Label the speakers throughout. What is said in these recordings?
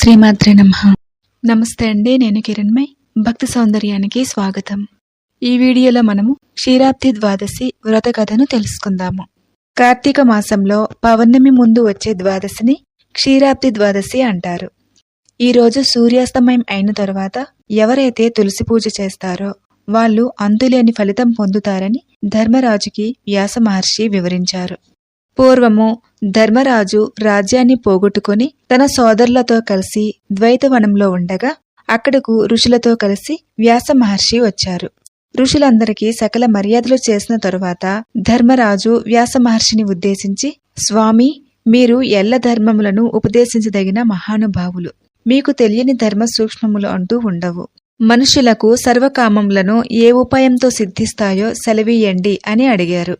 Speaker 1: శ్రీమాత్రే నమ. నమస్తే అండి నేను కిరణ్మయ్. భక్తి సౌందర్యానికి స్వాగతం. ఈ వీడియోలో మనము క్షీరాబ్ది ద్వాదశి వ్రత కథను తెలుసుకుందాము. కార్తీక మాసంలో పౌర్ణమి ముందు వచ్చే ద్వాదశిని క్షీరాబ్ది ద్వాదశి అంటారు. ఈరోజు సూర్యాస్తమయం అయిన తరువాత ఎవరైతే తులసి పూజ చేస్తారో వాళ్ళు అంతులేని ఫలితం పొందుతారని ధర్మరాజుకి వ్యాస మహర్షి వివరించారు. పూర్వము ధర్మరాజు రాజ్యాన్ని పోగొట్టుకుని తన సోదరులతో కలిసి ద్వైతవనంలో ఉండగా అక్కడకు ఋషులతో కలిసి వ్యాస మహర్షి వచ్చారు. ఋషులందరికీ సకల మర్యాదలు చేసిన తరువాత ధర్మరాజు వ్యాస మహర్షిని ఉద్దేశించి స్వామి మీరు ఎల్ల ధర్మములను ఉపదేశించదగిన మహానుభావులు. మీకు తెలియని ధర్మ సూక్ష్మములు అంటూ ఉండవు. మనుషులకు సర్వకామములను ఏ ఉపాయంతో సిద్ధిస్తాయో సెలవీయండి అని అడిగారు.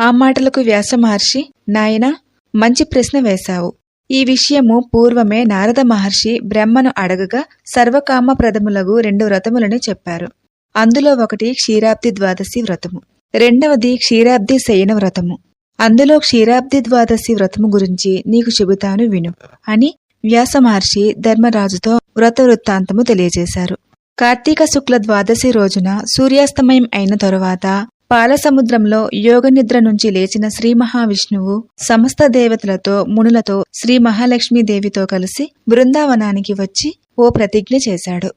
Speaker 1: ఆ మాటలకు వ్యాస మహర్షి నాయనా మంచి ప్రశ్న వేశావు. ఈ విషయము పూర్వమే నారద మహర్షి బ్రహ్మను అడగగా సర్వకామప్రదములగు రెండు వ్రతములని చెప్పారు. అందులో ఒకటి క్షీరాబ్ది ద్వాదశి వ్రతము. రెండవది క్షీరాబ్ది శయన వ్రతము. అందులో క్షీరాబ్ది ద్వాదశి వ్రతము గురించి నీకు చెబుతాను విను అని వ్యాస మహర్షి ధర్మరాజుతో వ్రత వృత్తాంతము తెలియజేశారు. కార్తీక శుక్ల ద్వాదశి రోజున సూర్యాస్తమయం అయిన తరువాత పాలసముద్రంలో యోగనిద్ర నుంచి లేచిన శ్రీ మహావిష్ణువు సమస్త దేవతలతో మునులతో శ్రీ మహాలక్ష్మీదేవితో కలిసి బృందావనానికి వచ్చి ఓ ప్రతిజ్ఞ చేశాడు.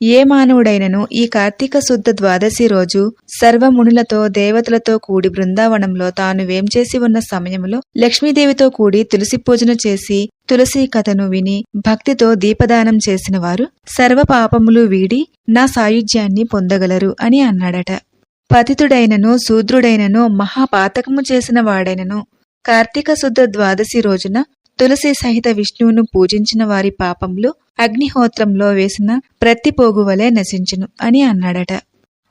Speaker 1: ఏ మానవుడైనను ఈ కార్తీక శుద్ధ ద్వాదశి రోజు సర్వమునులతో దేవతలతో కూడి బృందావనంలో తాను వేంచేసి ఉన్న సమయంలో లక్ష్మీదేవితో కూడి తులసి పూజన చేసి తులసి కథను విని భక్తితో దీపదానం చేసిన వారు సర్వ పాపములు వీడి నా సాయుధ్యాన్ని పొందగలరు అని అన్నాడట. పతితుడైనను శూద్రుడైనను మహాపాతకము చేసిన వాడైనను. కార్తీక శుద్ధ ద్వాదశి రోజున తులసి సహిత విష్ణువును పూజించిన వారి పాపములు అగ్నిహోత్రంలో వేసిన ప్రతి పోగువలే నశించును అని అన్నాడట.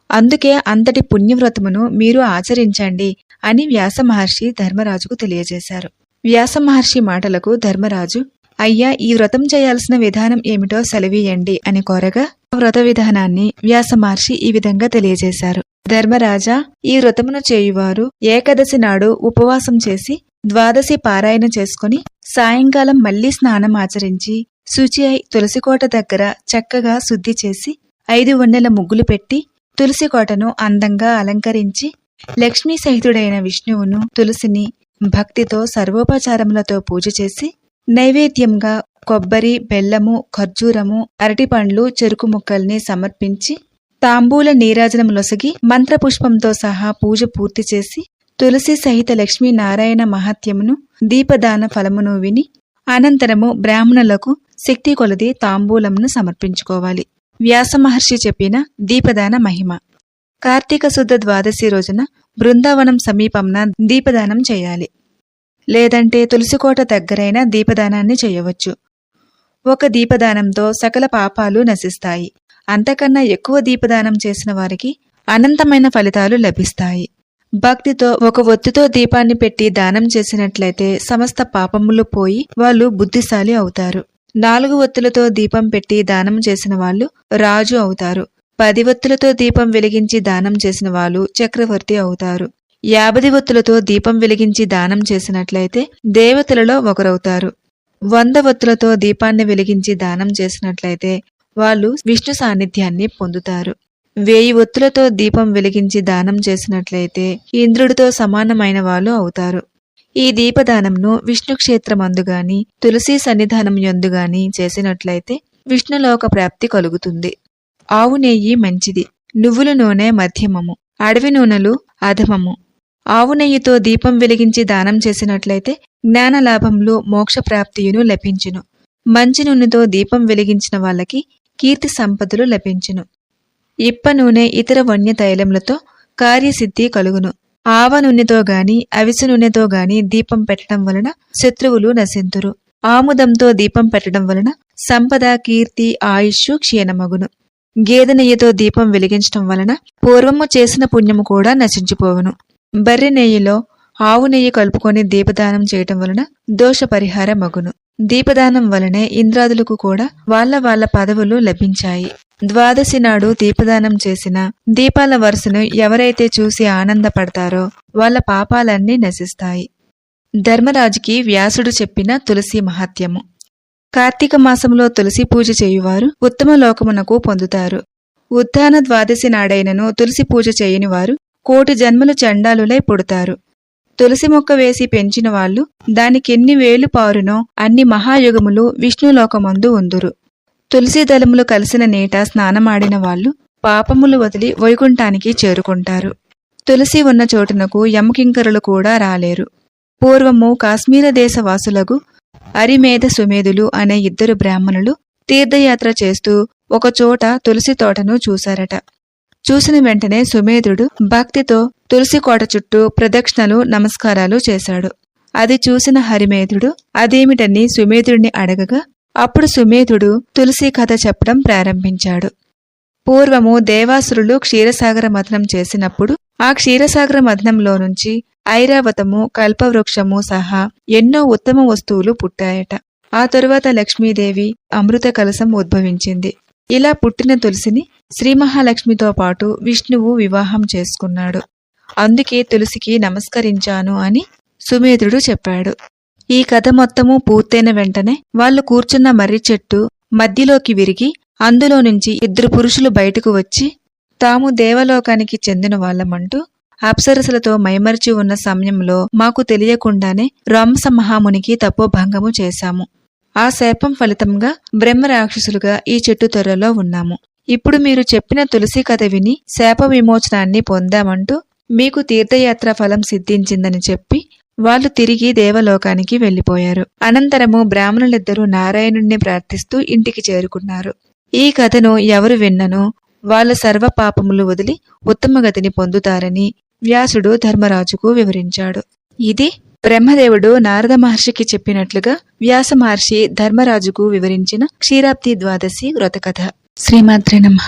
Speaker 1: అందుకే అంతటి పుణ్యవ్రతమును మీరు ఆచరించండి అని వ్యాస మహర్షి ధర్మరాజుకు తెలియజేశారు. వ్యాస మహర్షి మాటలకు ధర్మరాజు అయ్యా ఈ వ్రతం చేయాల్సిన విధానం ఏమిటో సెలవీయండి అని కోరగా వ్రత విధానాన్ని వ్యాసమహర్షి ఈ విధంగా తెలియజేశారు. ధర్మరాజా ఈ వ్రతమును చేయువారు ఏకాదశి నాడు ఉపవాసం చేసి ద్వాదశి పారాయణ చేసుకుని సాయంకాలం మళ్ళీ స్నానం ఆచరించి శుచి అయి తులసికోట దగ్గర చక్కగా శుద్ధి చేసి ఐదు వన్నెల ముగ్గులు పెట్టి తులసికోటను అందంగా అలంకరించి లక్ష్మీ సహితుడైన విష్ణువును తులసిని భక్తితో సర్వోపచారములతో పూజ చేసి నైవేద్యంగా కొబ్బరి బెల్లము ఖర్జూరము అరటిపండ్లు చెరుకు ముక్కల్ని సమర్పించి తాంబూల నీరాజనములొసగి మంత్రపుష్పంతో సహా పూజ పూర్తి చేసి తులసి సహిత లక్ష్మీనారాయణ మహాత్యమును దీపదాన ఫలమును విని అనంతరము బ్రాహ్మణులకు శక్తి కొలది తాంబూలంను సమర్పించుకోవాలి. వ్యాస మహర్షి చెప్పిన దీపదాన మహిమ. కార్తీక శుద్ధ ద్వాదశి రోజున బృందావనం సమీపంన దీపదానం చేయాలి. లేదంటే తులసికోట దగ్గరైన దీపదానాన్ని చేయవచ్చు. ఒక దీపదానంతో సకల పాపాలు నశిస్తాయి. అంతకన్నా ఎక్కువ దీపదానం చేసిన వారికి అనంతమైన ఫలితాలు లభిస్తాయి. భక్తితో ఒక ఒత్తితో దీపాన్ని పెట్టి దానం చేసినట్లయితే సమస్త పాపములు పోయి వాళ్ళు బుద్ధిశాలి అవుతారు. నాలుగు ఒత్తులతో దీపం పెట్టి దానం చేసిన వాళ్ళు రాజు అవుతారు. పది ఒత్తులతో దీపం వెలిగించి దానం చేసిన వాళ్ళు చక్రవర్తి అవుతారు. యాభై ఒత్తులతో దీపం వెలిగించి దానం చేసినట్లయితే దేవతలలో ఒకరవుతారు. వంద ఒత్తులతో దీపాన్ని వెలిగించి దానం చేసినట్లయితే వాళ్ళు విష్ణు సాన్నిధ్యాన్ని పొందుతారు. వేయి ఒత్తులతో దీపం వెలిగించి దానం చేసినట్లయితే ఇంద్రుడితో సమానమైన వాళ్ళు అవుతారు. ఈ దీపదానంను విష్ణు క్షేత్రమందుగాని తులసి సన్నిధానం యందుగాని చేసినట్లయితే విష్ణులోక ప్రాప్తి కలుగుతుంది. ఆవు నెయ్యి మంచిది. నువ్వుల నూనె మధ్యమము. అడవి నూనెలు అధమము. ఆవు నెయ్యితో దీపం వెలిగించి దానం చేసినట్లయితే జ్ఞాన లాభంలో మోక్ష ప్రాప్తియును లభించును. మంచి నూనెతో దీపం వెలిగించిన వాళ్ళకి కీర్తి సంపదలు లభించును. ఇప్ప నూనె ఇతర వన్య తైలములతో కార్యసిద్ధి కలుగును. ఆవ నూనెతో గాని అవిసె నూనెతో గాని దీపం పెట్టడం వలన శత్రువులు నశింతురు. ఆముదంతో దీపం పెట్టడం వలన సంపద కీర్తి ఆయుష్ క్షీణమగును. గేదె నెయ్యితో దీపం వెలిగించడం వలన పూర్వము చేసిన పుణ్యము కూడా నశించిపోవును. బర్రె నెయ్యిలో ఆవు నెయ్యి కలుపుకొని దీపదానం చేయటం వలన దోష పరిహార మగును. దీపదానం వలనే ఇంద్రాదులకు కూడా వాళ్ళ వాళ్ళ పదవులు లభించాయి. ద్వాదశి నాడు దీపదానం చేసిన దీపాల వరుసను ఎవరైతే చూసి ఆనందపడతారో వాళ్ళ పాపాలన్నీ నశిస్తాయి. ధర్మరాజుకి వ్యాసుడు చెప్పిన తులసి మహత్యము. కార్తీక మాసంలో తులసి పూజ చేయువారు ఉత్తమ లోకమునకు పొందుతారు. ఉత్థాన ద్వాదశి నాడైనను తులసి పూజ చేయని వారు కోటి జన్మలు చండాలులై పుడతారు. తులసి మొక్క వేసి పెంచిన వాళ్ళు దానికెన్ని వేలు పారునో అన్ని మహాయుగములు విష్ణులోకమందు ఉందురు. తులసి దళములు కలిసిన నీట స్నానమాడిన వాళ్ళు పాపములు వదిలి వైకుంఠానికి చేరుకుంటారు. తులసి ఉన్న చోటునకు యమకింకరులు కూడా రాలేరు. పూర్వము కాశ్మీర దేశవాసులకు అరిమేధ సుమేధులు అనే ఇద్దరు బ్రాహ్మణులు తీర్థయాత్ర చేస్తూ ఒకచోట తులసి తోటను చూశారట. చూసిన వెంటనే సుమేధుడు భక్తితో తులసి కోట చుట్టూ ప్రదక్షిణలు నమస్కారాలు చేశాడు. అది చూసిన హరిమేధుడు అదేమిటని సుమేధుడిని అడగగా అప్పుడు సుమేధుడు తులసి కథ చెప్పడం ప్రారంభించాడు. పూర్వము దేవాసురులు క్షీరసాగర మథనం చేసినప్పుడు ఆ క్షీరసాగర మథనంలో నుంచి ఐరావతము కల్పవృక్షము సహా ఎన్నో ఉత్తమ వస్తువులు పుట్టాయట. ఆ తరువాత లక్ష్మీదేవి అమృత కలశం ఉద్భవించింది. ఇలా పుట్టిన తులసిని శ్రీ మహాలక్ష్మితో పాటు విష్ణువు వివాహం చేసుకున్నాడు. అందుకే తులసికి నమస్కరించాను అని సుమేధుడు చెప్పాడు. ఈ కథ మొత్తము పూర్తయిన వెంటనే వాళ్ళు కూర్చున్న మర్రి చెట్టు మధ్యలోకి విరిగి అందులో నుంచి ఇద్దరు పురుషులు బయటకు వచ్చి తాము దేవలోకానికి చెందిన వాళ్ళమంటూ అప్సరసలతో మైమరిచి ఉన్న సమయంలో మాకు తెలియకుండానే రాంస మహామునికి తపోభంగము చేశాము. ఆ శాపం ఫలితంగా బ్రహ్మ రాక్షసులుగా ఈ చెట్టు తెరలో ఉన్నాము. ఇప్పుడు మీరు చెప్పిన తులసి కథ విని శాప విమోచనాన్ని పొందామంటూ మీకు తీర్థయాత్ర ఫలం సిద్ధించిందని చెప్పి వాళ్ళు తిరిగి దేవలోకానికి వెళ్ళిపోయారు అనంతరము బ్రాహ్మణులిద్దరూ నారాయణుణ్ణి ప్రార్థిస్తూ ఇంటికి చేరుకున్నారు. ఈ కథను ఎవరు విన్ననో? వాళ్ళ సర్వ పాపములు వదిలి ఉత్తమగతిని పొందుతారని వ్యాసుడు ధర్మరాజుకు వివరించాడు. ఇది బ్రహ్మదేవుడు నారద మహర్షికి చెప్పినట్లుగా వ్యాస మహర్షి ధర్మరాజుకు వివరించిన క్షీరాబ్ది ద్వాదశి వ్రతకథ. శ్రీమాత్రే నమ.